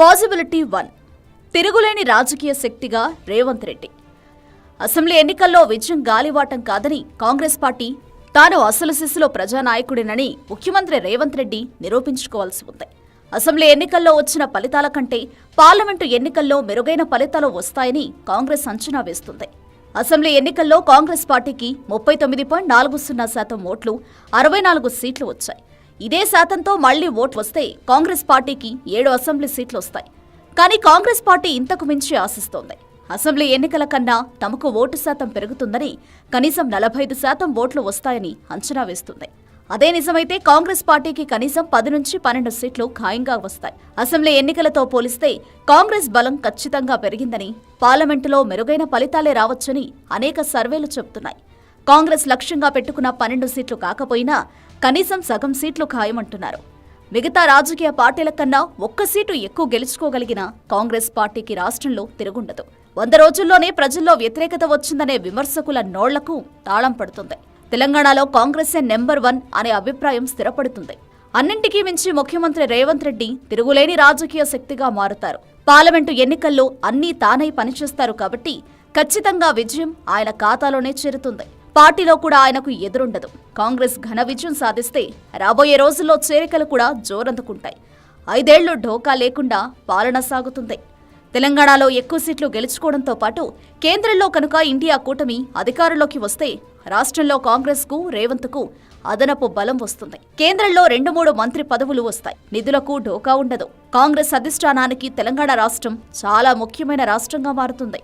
Possibility one తిరుగులేని రాజకీయ శక్తిగా రేవంత్ రెడ్డి. అసెంబ్లీ ఎన్నికల్లో విజయం గాలివాటం కాదని కాంగ్రెస్ పార్టీ తాను అసలు శిశులో ప్రజానాయకుడినని ముఖ్యమంత్రి రేవంత్ రెడ్డి నిరూపించుకోవాల్సి ఉంది. అసెంబ్లీ ఎన్నికల్లో వచ్చిన ఫలితాల కంటే పార్లమెంటు ఎన్నికల్లో మెరుగైన ఫలితాలు వస్తాయని కాంగ్రెస్ అంచనా వేస్తుంది. అసెంబ్లీ ఎన్నికల్లో కాంగ్రెస్ పార్టీకి ముప్పై తొమ్మిది పాయింట్ నాలుగు సున్నా శాతం ఓట్లు అరవై నాలుగు సీట్లు వచ్చాయి. ఇదే శాతంతో మళ్ళీ ఓటు వస్తే కాంగ్రెస్ పార్టీకి ఏడు అసెంబ్లీ సీట్లు వస్తాయి. కానీ కాంగ్రెస్ పార్టీ ఇంతకు మించి ఆశిస్తోంది. అసెంబ్లీ ఎన్నికల కన్నా తమకు ఓటు శాతం పెరుగుతుందని కనీసం నలభై ఐదు శాతం ఓట్లు వస్తాయని అంచనా వేస్తుంది. అదే నిజమైతే కాంగ్రెస్ పార్టీకి కనీసం పది నుంచి పన్నెండు సీట్లు ఖాయంగా వస్తాయి. అసెంబ్లీ ఎన్నికలతో పోలిస్తే కాంగ్రెస్ బలం ఖచ్చితంగా పెరిగిందని పార్లమెంటులో మెరుగైన ఫలితాలే రావచ్చని అనేక సర్వేలు చెబుతున్నాయి. కాంగ్రెస్ లక్ష్యంగా పెట్టుకున్న పన్నెండు సీట్లు కాకపోయినా కనీసం సగం సీట్లు ఖాయమంటున్నారు. మిగతా రాజకీయ పార్టీల కన్నా ఒక్క సీటు ఎక్కువ గెలుచుకోగలిగిన కాంగ్రెస్ పార్టీకి రాష్ట్రంలో తిరుగుండదు. వంద రోజుల్లోనే ప్రజల్లో వ్యతిరేకత వచ్చిందనే విమర్శకుల నోళ్ళకు తాళం పడుతుంది. తెలంగాణలో కాంగ్రెసే నెంబర్ వన్ అనే అభిప్రాయం స్థిరపడుతుంది. అన్నింటికీ మించి ముఖ్యమంత్రి రేవంత్ రెడ్డి తిరుగులేని రాజకీయ శక్తిగా మారుతారు. పార్లమెంటు ఎన్నికల్లో అన్నీ తానై పనిచేస్తారు కాబట్టి ఖచ్చితంగా విజయం ఆయన ఖాతాలోనే చేరుతుంది. పార్టీలో కూడా ఆయనకు ఎదురుండదు. కాంగ్రెస్ ఘన విజయం సాధిస్తే రాబోయే రోజుల్లో చేరికలు కూడా జోరందుకుంటాయి. ఐదేళ్ళు ఢోకా లేకుండా పాలన సాగుతుంది. తెలంగాణలో ఎక్కువ సీట్లు గెలుచుకోవడంతో పాటు కేంద్రంలో కనుక ఇండియా కూటమి అధికారంలోకి వస్తే రాష్ట్రంలో కాంగ్రెస్కు రేవంత్కు అదనపు బలం వస్తుంది. కేంద్రంలో రెండు మూడు మంత్రి పదవులు వస్తాయి. నిధులకు ఢోకా ఉండదు. కాంగ్రెస్ అధిష్టానానికి తెలంగాణ రాష్ట్రం చాలా ముఖ్యమైన రాష్ట్రంగా మారుతుంది.